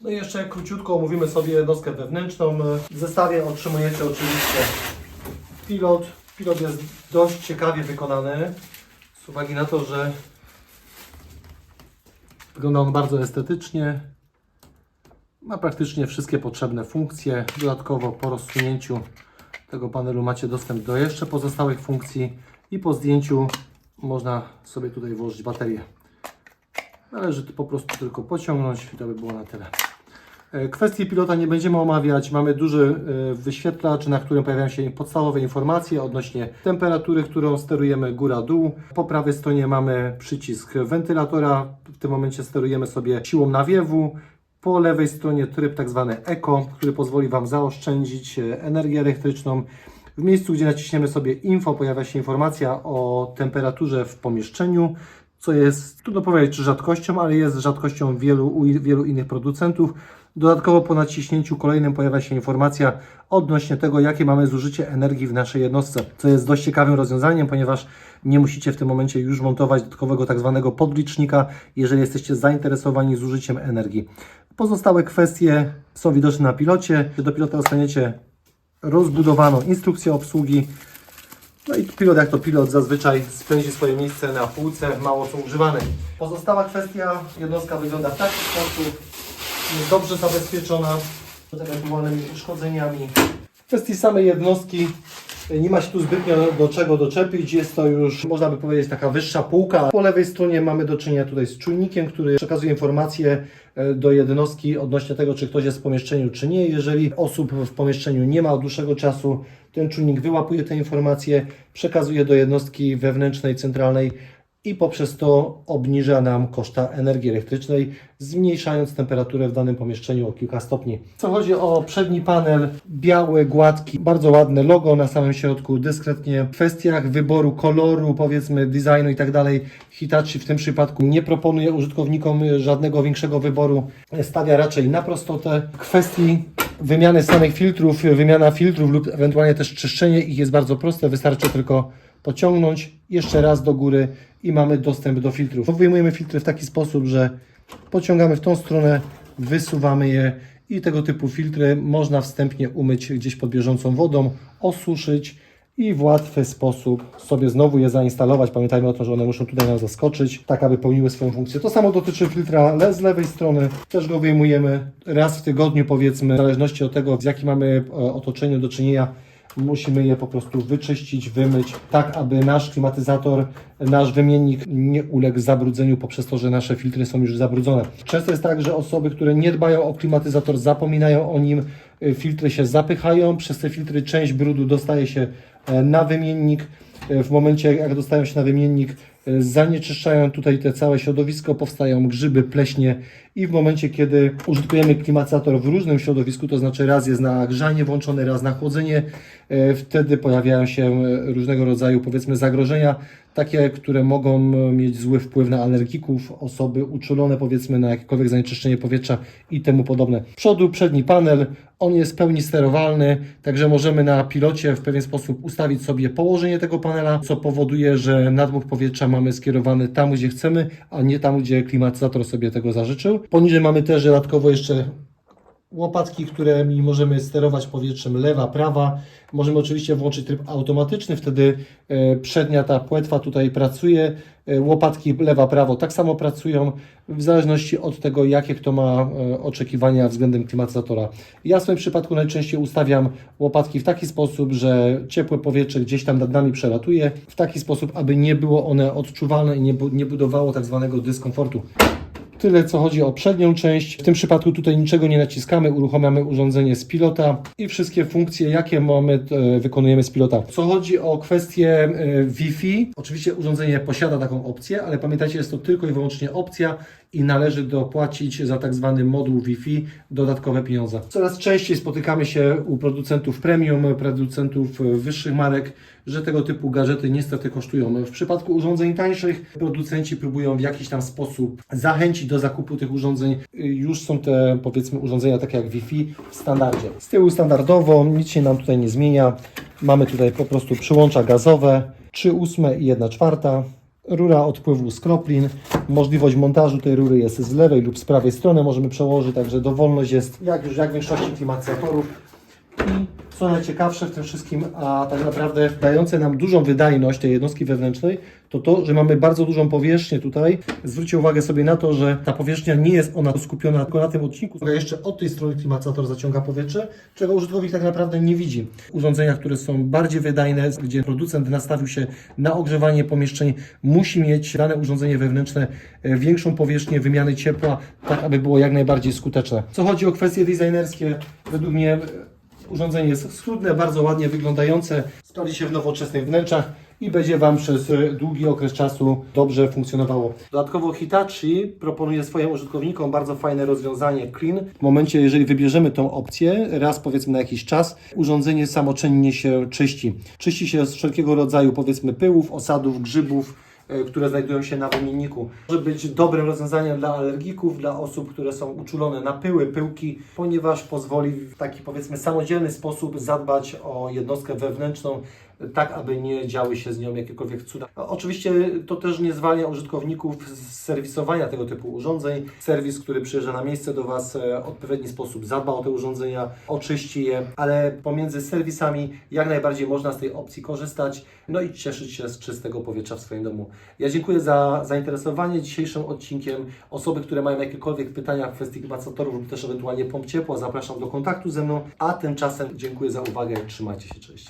No i jeszcze króciutko omówimy sobie jednostkę wewnętrzną. W zestawie otrzymujecie oczywiście pilot. Pilot jest dość ciekawie wykonany z uwagi na to, że wygląda on bardzo estetycznie. Ma praktycznie wszystkie potrzebne funkcje. Dodatkowo po rozsunięciu tego panelu macie dostęp do jeszcze pozostałych funkcji i po zdjęciu można sobie tutaj włożyć baterię. Należy to po prostu tylko pociągnąć i to by było na tyle. E, Kwestii pilota nie będziemy omawiać. Mamy duży e, wyświetlacz, na którym pojawiają się podstawowe informacje odnośnie temperatury, którą sterujemy góra-dół. Po prawej stronie mamy przycisk wentylatora. W tym momencie sterujemy sobie siłą nawiewu. Po lewej stronie tryb tak zwany Eco, który pozwoli Wam zaoszczędzić e, energię elektryczną. W miejscu, gdzie naciśniemy sobie info, pojawia się informacja o temperaturze w pomieszczeniu, co jest, trudno powiedzieć, czy rzadkością, ale jest rzadkością wielu, u wielu innych producentów. Dodatkowo po naciśnięciu kolejnym pojawia się informacja odnośnie tego, jakie mamy zużycie energii w naszej jednostce, co jest dość ciekawym rozwiązaniem, ponieważ nie musicie w tym momencie już montować dodatkowego tak zwanego podlicznika, jeżeli jesteście zainteresowani zużyciem energii. Pozostałe kwestie są widoczne na pilocie. Do pilota dostaniecie rozbudowaną instrukcję obsługi. No i pilot jak to pilot zazwyczaj spędzi swoje miejsce na półce, mało co używanej. Pozostała kwestia, jednostka wygląda w taki sposób, jest dobrze zabezpieczona przed ewentualnymi uszkodzeniami. W kwestii samej jednostki nie ma się tu zbytnio do czego doczepić, jest to już, można by powiedzieć, taka wyższa półka. Po lewej stronie mamy do czynienia tutaj z czujnikiem, który przekazuje informacje e, do jednostki odnośnie tego, czy ktoś jest w pomieszczeniu, czy nie. Jeżeli osób w pomieszczeniu nie ma od dłuższego czasu, ten czujnik wyłapuje te informacje, przekazuje do jednostki wewnętrznej, centralnej i poprzez to obniża nam koszta energii elektrycznej, zmniejszając temperaturę w danym pomieszczeniu o kilka stopni. Co chodzi o przedni panel, biały, gładki, bardzo ładne logo na samym środku, dyskretnie. W kwestiach wyboru koloru, powiedzmy designu i tak dalej, Hitachi w tym przypadku nie proponuje użytkownikom żadnego większego wyboru, stawia raczej na prostotę. W kwestii wymiany samych filtrów, wymiana filtrów lub ewentualnie też czyszczenie ich jest bardzo proste, wystarczy tylko pociągnąć jeszcze raz do góry i mamy dostęp do filtrów. Wyjmujemy filtry w taki sposób, że pociągamy w tą stronę, wysuwamy je i tego typu filtry można wstępnie umyć gdzieś pod bieżącą wodą, osuszyć i w łatwy sposób sobie znowu je zainstalować. Pamiętajmy o tym, że one muszą tutaj nam zaskoczyć, tak aby pełniły swoją funkcję. To samo dotyczy filtra z lewej strony. Też go wyjmujemy raz w tygodniu powiedzmy, w zależności od tego, z jakim mamy e, otoczeniem do czynienia. Musimy je po prostu wyczyścić, wymyć, tak aby nasz klimatyzator, nasz wymiennik nie uległ zabrudzeniu poprzez to, że nasze filtry są już zabrudzone. Często jest tak, że osoby, które nie dbają o klimatyzator, zapominają o nim, y, filtry się zapychają, przez te filtry część brudu dostaje się e, na wymiennik. E, W momencie, jak dostają się na wymiennik, e, zanieczyszczają tutaj te całe środowisko, powstają grzyby, pleśnie i w momencie, kiedy użytkujemy klimatyzator w różnym środowisku, to znaczy raz jest na grzanie włączony, raz na chłodzenie, e, wtedy pojawiają się różnego rodzaju powiedzmy zagrożenia, takie, które mogą e, mieć zły wpływ na alergików, osoby uczulone powiedzmy na jakiekolwiek zanieczyszczenie powietrza i temu podobne. Przodu przedni panel, on jest w pełni sterowalny, także możemy na pilocie w pewien sposób ustawić sobie położenie tego panela, co powoduje, że nadmuch powietrza mamy skierowany tam, gdzie chcemy, a nie tam, gdzie klimatyzator sobie tego zażyczył. Poniżej mamy też dodatkowo jeszcze łopatki, którymi możemy sterować powietrzem lewa, prawa. Możemy oczywiście włączyć tryb automatyczny, wtedy e, przednia ta płetwa tutaj pracuje, e, łopatki lewa, prawo tak samo pracują, w zależności od tego, jakie kto ma e, oczekiwania względem klimatyzatora. Ja w swoim przypadku najczęściej ustawiam łopatki w taki sposób, że ciepłe powietrze gdzieś tam nad nami przelatuje, w taki sposób, aby nie było one odczuwalne i nie, bu- nie budowało tak zwanego dyskomfortu. Tyle co chodzi o przednią część. W tym przypadku tutaj niczego nie naciskamy, uruchamiamy urządzenie z pilota i wszystkie funkcje, jakie mamy, e, wykonujemy z pilota. Co chodzi o kwestię e, Wi-Fi, oczywiście urządzenie posiada taką opcję, ale pamiętajcie, jest to tylko i wyłącznie opcja i należy dopłacić za tak zwany moduł Wi-Fi dodatkowe pieniądze. Coraz częściej spotykamy się u producentów premium, producentów wyższych marek, że tego typu gadżety niestety kosztują. W przypadku urządzeń tańszych producenci próbują w jakiś tam sposób zachęcić do zakupu tych urządzeń. Już są te powiedzmy urządzenia takie jak Wi-Fi w standardzie. Z tyłu standardowo nic się nam tutaj nie zmienia. Mamy tutaj po prostu przyłącza gazowe 3 ósme i 1 czwarta. Rura odpływu skroplin. Możliwość montażu tej rury jest z lewej lub z prawej strony. Możemy przełożyć, także dowolność jest jak już jak w większości klimatyzatorów. I co najciekawsze w tym wszystkim, a tak naprawdę dające nam dużą wydajność tej jednostki wewnętrznej, to to, że mamy bardzo dużą powierzchnię tutaj. Zwróćcie uwagę sobie na to, że ta powierzchnia nie jest ona skupiona tylko na tym odcinku. Jeszcze od tej strony klimatyzator zaciąga powietrze, czego użytkownik tak naprawdę nie widzi. Urządzenia, które są bardziej wydajne, gdzie producent nastawił się na ogrzewanie pomieszczeń, musi mieć dane urządzenie wewnętrzne e, większą powierzchnię wymiany ciepła, tak aby było jak najbardziej skuteczne. Co chodzi o kwestie designerskie, według mnie e, Urządzenie jest schludne, bardzo ładnie wyglądające, sprawdzi się w nowoczesnych wnętrzach i będzie Wam przez długi okres czasu dobrze funkcjonowało. Dodatkowo Hitachi proponuje swoim użytkownikom bardzo fajne rozwiązanie Clean. W momencie, jeżeli wybierzemy tą opcję, raz powiedzmy na jakiś czas, urządzenie samoczynnie się czyści. Czyści się z wszelkiego rodzaju powiedzmy pyłów, osadów, grzybów, które znajdują się na wymienniku. Może być dobrym rozwiązaniem dla alergików, dla osób, które są uczulone na pyły, pyłki, ponieważ pozwoli w taki powiedzmy samodzielny sposób zadbać o jednostkę wewnętrzną, tak aby nie działy się z nią jakiekolwiek cuda. Oczywiście to też nie zwalnia użytkowników z serwisowania tego typu urządzeń. Serwis, który przyjeżdża na miejsce do Was, e, w odpowiedni sposób zadba o te urządzenia, oczyści je, ale pomiędzy serwisami jak najbardziej można z tej opcji korzystać, no i cieszyć się z czystego powietrza w swoim domu. Ja dziękuję za zainteresowanie dzisiejszym odcinkiem. Osoby, które mają jakiekolwiek pytania w kwestii klimatyzatorów lub też ewentualnie pomp ciepła, zapraszam do kontaktu ze mną, a tymczasem dziękuję za uwagę, trzymajcie się, cześć.